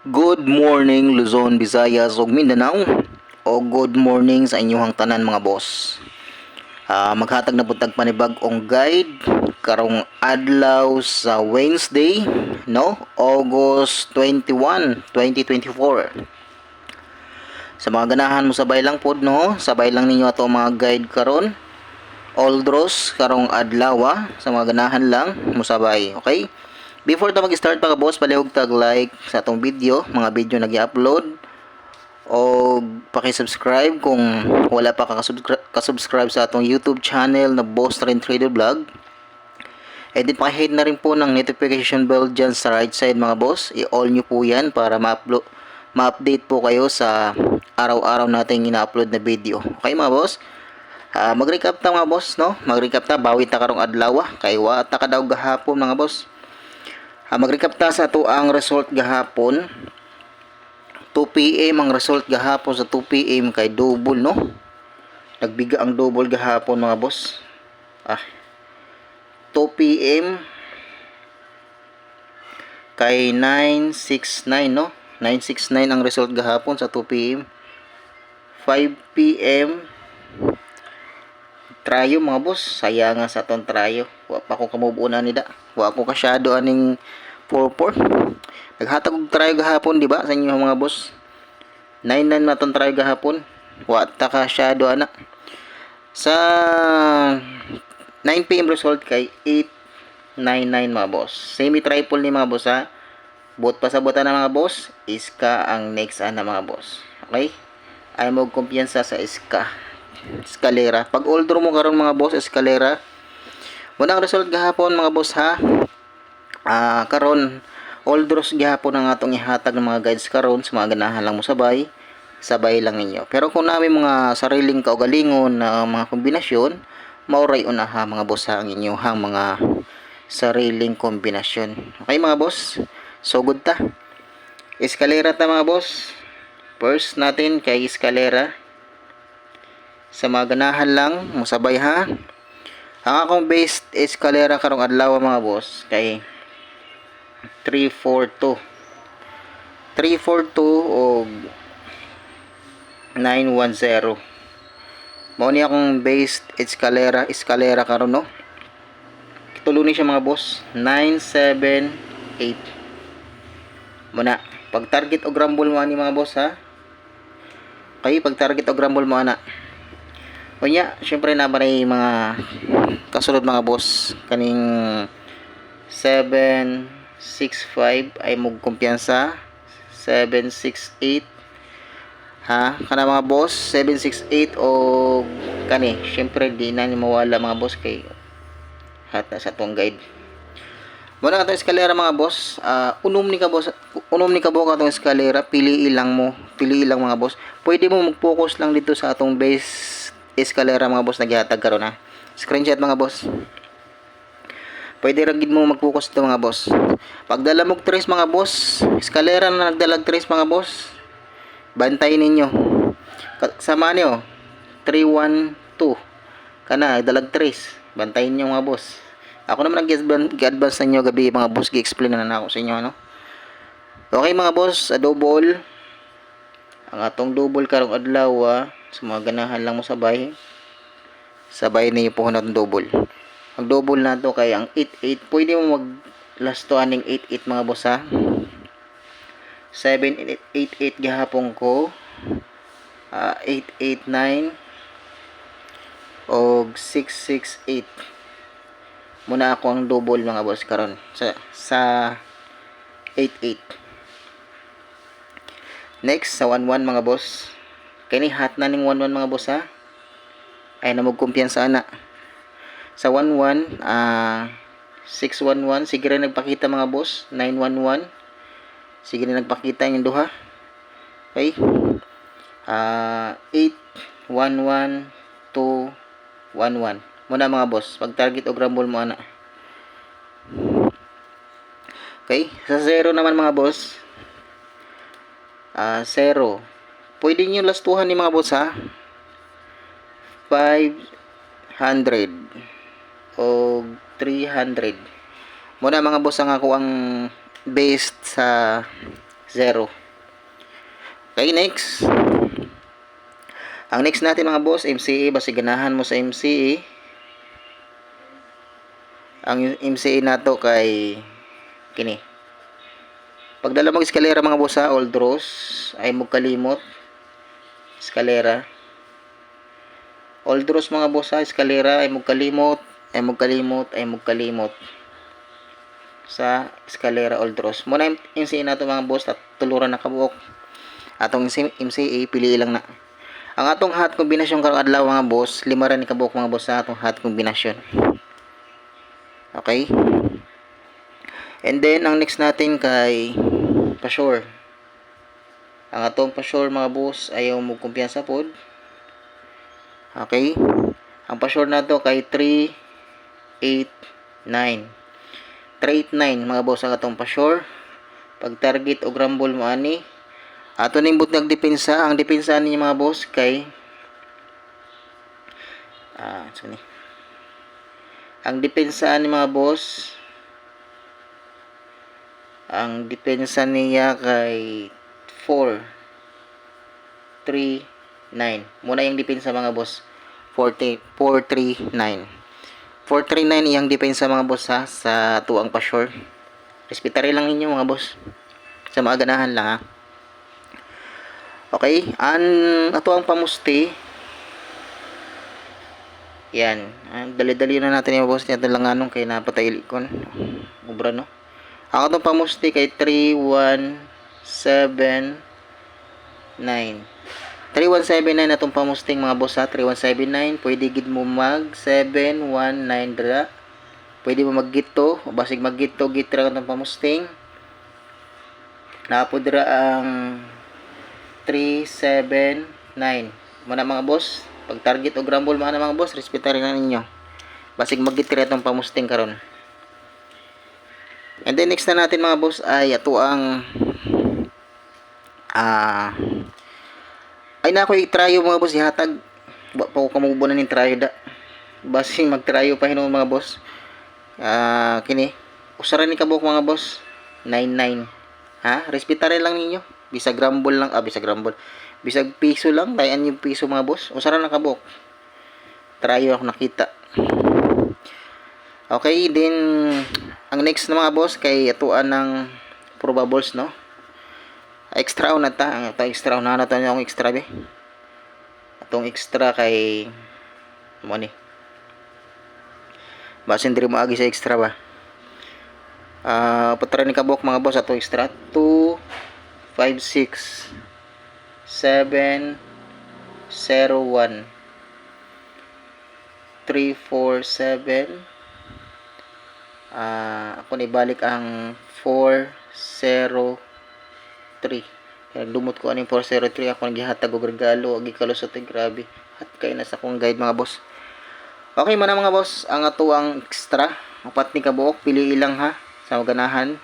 Good morning Luzon, Visayas ug Mindanao. O good morning sa inyong tanan mga boss. Ah, maghatag na putag panibag-ong guide karong adlaw sa Wednesday, no? August 21, 2024. Sa mga ganahan mo sabay lang pod no, sabay lang ninyo ato mga guide karon. Oldros karong adlaw ah. sa mga ganahan lang mo sabay, okay? Before ta mag-start mga boss, palihog tag like sa atong video, mga video nag upload o paki-subscribe kung wala pa kakasubscribe kasubscribe sa atong YouTube channel na Boss Train Trader Vlog. And then paki-hit na rin po ng notification bell dyan sa right side mga boss. I-all nyo po yan para ma-upload ma-update po kayo sa araw-araw nating ina-upload na video. Okay mga boss? Ah, mag-recap ta mga boss, no? Mag-recap ta bawi ta karong adlaw ah. kay wa ta ka daw gahapon mga boss. Ah, mag-recap ta sa ato ang result gahapon. 2 PM ang result gahapon sa 2 PM kay double no. Nagbiga ang double gahapon mga boss. Ah. 2 PM kay 969 no. 969 ang result gahapon sa 2 PM. 5 PM trayo mga boss saya nga sa ton trayo wa pa ko kamubunan ni da. Wa ko kasyado aning 44 naghatag og trayo gahapon di ba sa inyo mga boss? 99 na ton trayo gahapon. Wa ta kasyado ana. Sa 9 pm result kay 899 mga boss. Semi triple ni mga boss ha. Bot pa sa bota na mga boss iska ang next ana mga boss. Okay? Ay mo kumpiyansa sa iska. Eskalera. Pag old mo karon mga boss eskalera. Unang result gahapon mga boss ha. Ah karon old draws gihapon ang atong ihatag ng mga guides karon sa mga ganahan lang mo sabay. Sabay lang ninyo. Pero kung nami mga sariling kaugalingon na mga kombinasyon, mauray unaha mga boss ha ang inyong mga sariling kombinasyon. Okay mga boss? So good ta. Eskalera ta mga boss. First natin kay eskalera sa mga ganahan lang musabay ha ang akong base escalera karong adlaw mga boss. Kay 342 342 o 910 mao ni akong base escalera escalera karon no? Tulo ni siya mga boss. 978 muna pag target og rumble mo ani mga boss ha? Kay pag target og rumble mo ana Unya, syempre na may mga kasulod mga boss? Kaning 765 ay mog kumpiyansa 768 ha? Kana mga boss 768 o kani? Syempre di na ni mawala mga boss kay hat sa tong guide. Muna ka eskalera mga boss, uh, unom ni ka boss, unom ni ka buka atong eskalera, pili ilang mo, pili ilang mga boss. Pwede mo mag-focus lang dito sa atong base eskalera mga boss naghihatag karon ha? Screenshot mga boss. Pwede ra gid mo mag-focus dito mga boss. Pagdala mo tres mga boss eskalera na nagdalag tres mga boss. Bantay ninyo. Sama niyo? 312 kana dalag tres bantayin niyo mga boss. Ako naman nag-advance sa inyo gabi mga boss gi-explain na na ako sa inyo ano? Okay mga boss double ang atong double karong adlaw ah, sa mga ganahan lang mo sabay sabay niyo po natin double. Ang double na to kay ang 88 pwede mo mag last to aning 88 mga boss ha? 788 gahapon ko uh, 889 og 668 muna ako ang double mga boss karon sa sa 88 next sa 11 mga boss kani hat na ning 11 mga boss ha? Ay namog kumpiyansa na sa 11 ah uh, 611 sige rin nagpakita mga boss. 911 sige rin nagpakita yung duha. Okay? Ah uh, 811 211 muna mga boss pag target o grumble mo ana. Okay? Sa 0 naman mga boss ah uh, 0 Pwede nyo lastuhan ni mga boss ha. 500 o 300. Muna mga boss ang ako ang based sa 0. Okay, next. Ang next natin mga boss, MCA, basi ganahan mo sa MCA. Ang MCA nato kay kini. Pagdala mo eskalera mga boss ha, old rose, ay mo kalimot. Eskalera. Old rose mga boss ha, eskalera, ay mo kalimot, ay mo kalimot, ay mo kalimot. Sa eskalera old rose. Muna yung MCA nato mga boss, at tuluran na kabuok. Atong MCA, pili lang na. Ang atong hot kombinasyon karong adlaw mga boss, lima ra ni kabuok mga boss sa atong hot kombinasyon. Okay? And then ang next natin kay Pashore. Ang atong Pashore mga boss ayaw mo kumpiyansa pod. Okay? Ang Pashore nato kay 3 8 9. 389 mga boss ang atong Pashore. Pag target o grumble mo ani, Ato ning but nagdepensa, ang depensa ninyo mga boss kay ah, so ni. Ang depensa ni mga boss ang depensa niya kay 4 3 9. Muna yung depensa mga boss. 40 439. 439 iyang depensa mga boss ha sa tuang pa sure. Respetary lang ninyo mga boss. Sa mga ganahan lang ha. Okay, an ato ang pamusti. Yan, dali-dali na natin yung boss niya lang anong kay napatay kon. Ubra no. Ang atong pamusti kay 3179. 3179 atong pamusting mga boss ha, 3179. Pwede gid mo mag 719 dra. Pwede mo maggito, basig maggito gitra atong pamusting. Napudra ang 379 muna mga boss pag target o grumble mga mga boss respetary na ninyo basig magitira itong pamusting karon and then next na natin mga boss ay ato ang ah ay na ako i-tryo mga boss. Ihatag. Wa pa ko kamubo na ning tryo da. Basig mag-tryo pa hinuon mga boss. Ah kini. Usara ni kabuk mga boss? 99 ha? Respetary lang ninyo. Bisag grumble lang. Ah bisag grumble. Bisag piso lang. Tayan yung piso mga boss. Usara na kabok. Tryo ako nakita. Okay then ang next na mga boss kay atuan ng probables no extra na ta ang ito extra na na to yung extra be. Atong extra kay mo ni basin diri mo agi sa extra ba? Uh, patra ni kabok mga boss ato extra. 2 5, 6, 7, 0, 1, 3, 4, 7, uh, ako balik ang 4, 0, 3. Kaya dumot ko aning 403 ako nagihatag og regalo agi kalusot grabe. At kay na sa akong guide mga boss. Okay man mga boss, ang ato ang extra. Apat ni kabuok, pili ilang ha sa ganahan.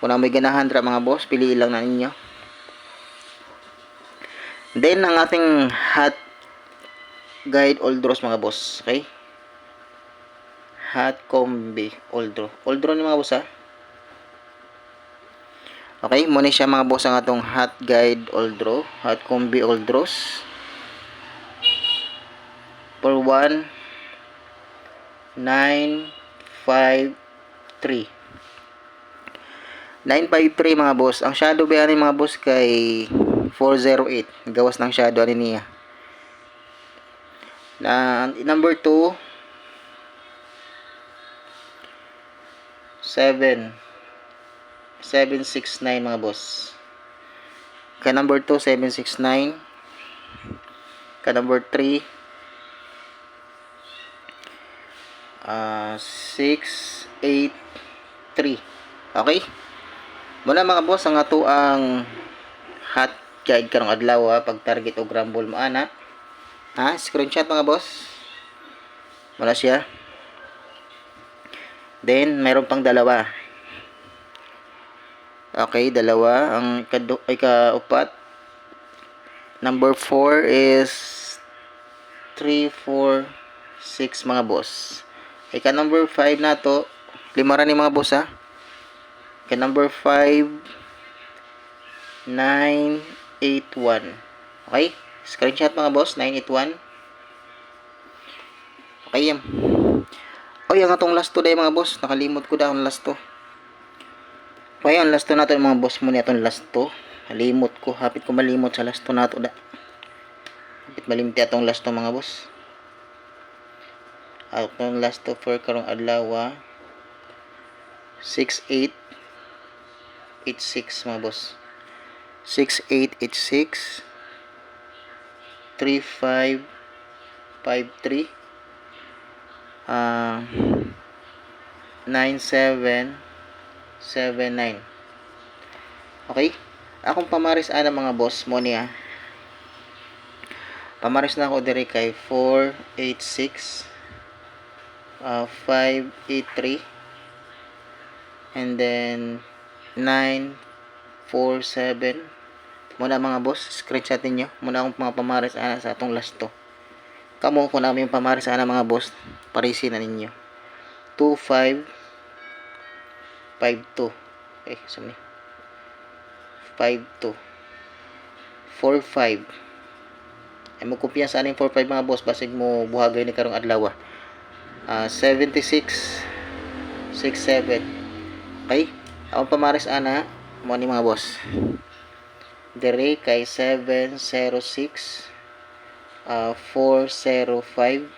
Kung may ganahan dra mga boss, pili lang na ninyo. Then, ang ating hot guide oldros mga boss. Okay? Hot combi oldro. Oldro ni mga boss ha. Okay, muna siya mga boss ang atong hot guide oldro. Hot combi oldros. For 1 9 5 3 953 mga boss. Ang shadow ba yan mga boss kay 408. Gawas ng shadow ani niya. Na number 2 7 769 mga boss. Ka number 2 769. Ka number 3 uh, 683. Okay? Muna mga boss, ang ato ang hot guide karong adlaw ha, pag target o grumble mo ana. Ha, screenshot mga boss. Muna siya. Then, mayroon pang dalawa. Okay, dalawa. Ang kadu ay kaupat. Number 4 is 3, 4, 6 mga boss. Ika number 5 na to. Lima ra ni mga boss ha. Kay number 5 981. Okay? Screenshot mga boss, 981. Okay yan. O yan atong last to day mga boss. Nakalimot ko daw ang last to. So, ayan, last to nato yung mga boss mo niya itong last to. Halimot ko. Hapit ko malimot sa last to nato da. Hapit malimti atong last to mga boss. Atong last to for karong adlaw 6886 mga boss. 6886 3553 uh, 97 79. Okay? Akong pamaris ah, ana mga boss mo niya. Pamaris na ako diri kay 486 uh, 583 and then 947 muna mga boss screenshot ninyo muna akong mga pamaris ana sa atong last to kamo ko na kami yung pamaris ah, ana mga boss parisi na ninyo 25 52 eh saan ni 52 45 ay mo kumpiyansa aning 45 mga boss. Basig mo buhagay ni karong adlaw ah. 76 67 okay ang pamaris ana mo ni mga boss. Dire kay 706 uh, 405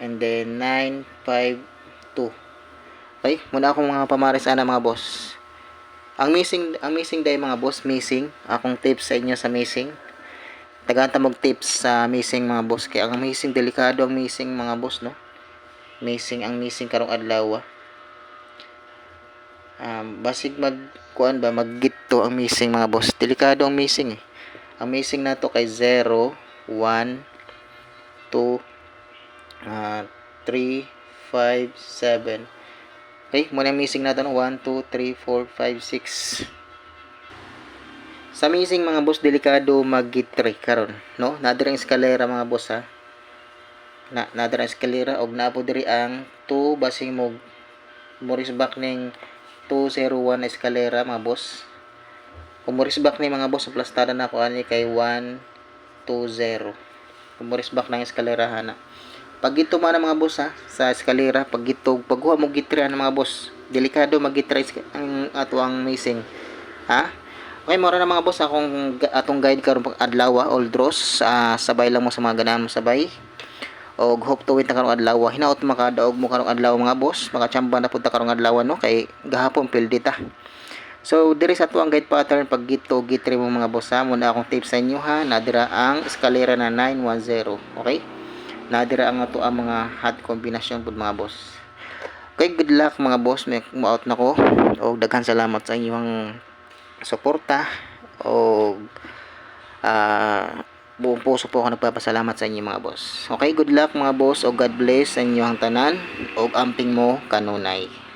and then 952 okay muna akong mga pamaris ana mga boss. Ang missing ang missing day mga boss missing. Akong tips sa inyo sa missing. Tagata mag tips sa missing mga boss. Kaya ang missing delikado ang missing mga boss no? Missing ang missing karong adlaw um, basig mag kuan ba maggito ang missing mga boss. Delikado ang missing eh. Ang missing nato kay 0 1 2 ah 3 5 7 okay muna missing nato no? 1 2 3 4 5 6 sa missing mga boss delikado mag-gitry karon no? Nadira ang eskalera mga boss ha? Na nadira ang eskalera og napo diri ang 2 basing mo Morris back ning 201 na eskalera mga boss. Kung Morris back ni mga boss ang plastada na ako ani kay 120 kung Morris back ng eskalera hana pag ito man mga boss ha sa eskalera pag ito pagkuha mo gitry ang mga boss delikado mag-gitry ang ato ang missing ha? Okay, mora na mga boss akong atong guide karon pag adlaw all draws ah, sabay lang mo sa mga ganahan mo sabay. Og hope to win karong adlaw hinaot makadaog mo karong adlaw mga boss makachamba na punta karong adlaw no kay gahapon pildi ta. So diri sa tuang guide pattern pag gito gitri mo mga boss ha. Muna akong tips sa inyo ha nadira ang eskalera na 910 okay nadira ang ato ang mga hot kombinasyon pud mga boss. Okay good luck mga boss. May out na ko. Og daghan salamat sa inyong suporta. O ah buong puso po ako nagpapasalamat sa inyo mga boss. Okay, good luck mga boss. O God bless sa inyong tanan. O amping mo kanunay.